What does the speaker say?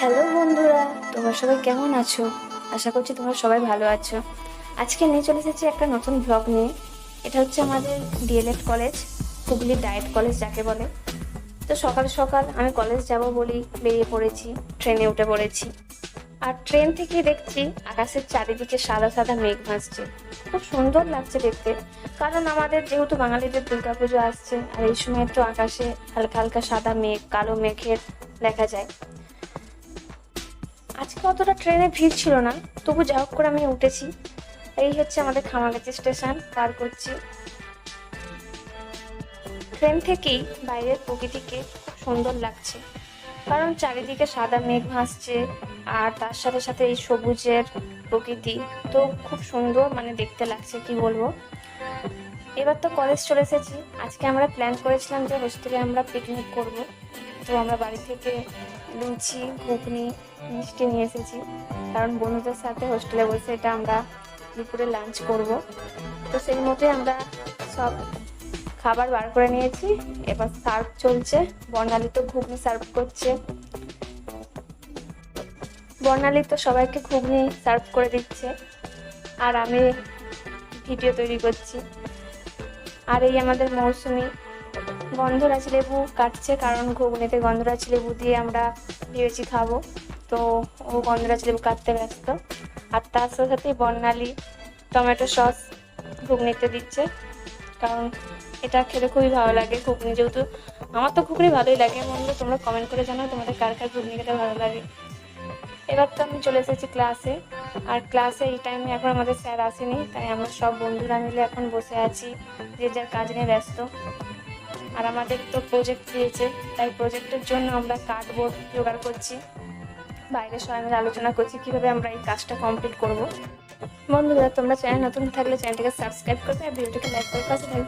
Hello বন্ধুরা, তোমরা সবাই কেমন আছো? আশা করছি তোমরা সবাই ভালো আছো। আজকে নিয়ে চলে এসেছি একটা নতুন ব্লগ নিয়ে। এটা হচ্ছে আমাদের DElEd college Hooghly DIET college যাকে বলে। তো সকাল সকাল আমি কলেজ যাব বলেই বেরিয়ে পড়েছি ট্রেনে উঠে পড়েছি। আর ট্রেন থেকে দেখছি আকাশের চারিদিকে সাদা সাদা মেঘ ভাসছে। খুব সুন্দর লাগছে দেখতে। কারণ আমাদের যেহেতু বাঙালিদের দুর্গাপুজো আসছে, আর এই সময় তো আকাশে হালকা হালকা সাদা মেঘ, কালো মেঘের দেখা যায়। আজকে অতটা ট্রেনে ভিড় ছিল না, তবু যা হোক করে আমি উঠেছি। এই হচ্ছে আমাদের খামাগাছি স্টেশন পার করছি। ট্রেন থেকেই বাইরের প্রকৃতিকে খুব সুন্দর লাগছে। কারণ চারিদিকে সাদা মেঘ ভাসছে, আর তার সাথে সাথে এই সবুজের প্রকৃতি তো খুব সুন্দর মানে দেখতে লাগছে, কি বলব? এবার তো কলেজ চলে এসেছি। আজকে আমরা প্ল্যান করেছিলাম যে হোস্টেলে আমরা পিকনিক করব। তো আমরা বাড়ি থেকে লুচি, ঘুগনি, মিষ্টি নিয়ে এসেছি। কারণ বন্ধুদের সাথে হোস্টেলে বসে এটা আমরা দুপুরে লাঞ্চ করব। তো সেই মতোই আমরা সব খাবার বার করে নিয়েছি। এবার সার্ভ চলছে। বর্ণালী তো ঘুগনি সার্ভ করছে। বর্ণালী তো সবাইকে ঘুগনি সার্ভ করে দিচ্ছে। আর আমি ভিডিও তৈরি করছি। আর এই আমাদের মৌসুমি গন্ধরাজ লেবু কাটছে, কারণ ঘুগনিতে গন্ধরাজ লেবু দিয়ে আমরা ভেবেছি খাব। তো ও গন্ধরাজ লেবু কাটতে ব্যস্ত। আর তার সাথে সাথে বর্ণালী টমেটো সস ঘুগনিতে দিচ্ছে। কারণ এটা খেতে খুবই ভালো লাগে ঘুগনি। যেহেতু আমার তো ঘুগনি ভালোই লাগে, বন্ধু, তোমরা কমেন্ট করে জানাও তোমাদের কার কার ঘুগনি খেতে ভালো লাগে। এবার তো আমি চলে এসেছি ক্লাসে আর ক্লাসে এই টাইমে এখন আমাদের স্যার আসেনি, তাই আমরা সব বন্ধুরা মিলে এখন বসে আছি, যে যার কাজ নিয়ে ব্যস্ত। আর আমাদের তো প্রজেক্ট দিয়েছে, তাই প্রজেক্টের জন্য আমরা কার্ডবোর্ড জোগাড় করছি। বাইরে সবাই মিলে আলোচনা করছি, কীভাবে আমরা এই কাজটা কমপ্লিট করব। বন্ধুরা, তোমরা চ্যানেল নতুন থাকলে চ্যানেলটাকে সাবস্ক্রাইব করবে আর ভিডিওটাকে লাইক করে পাশে থাকবে।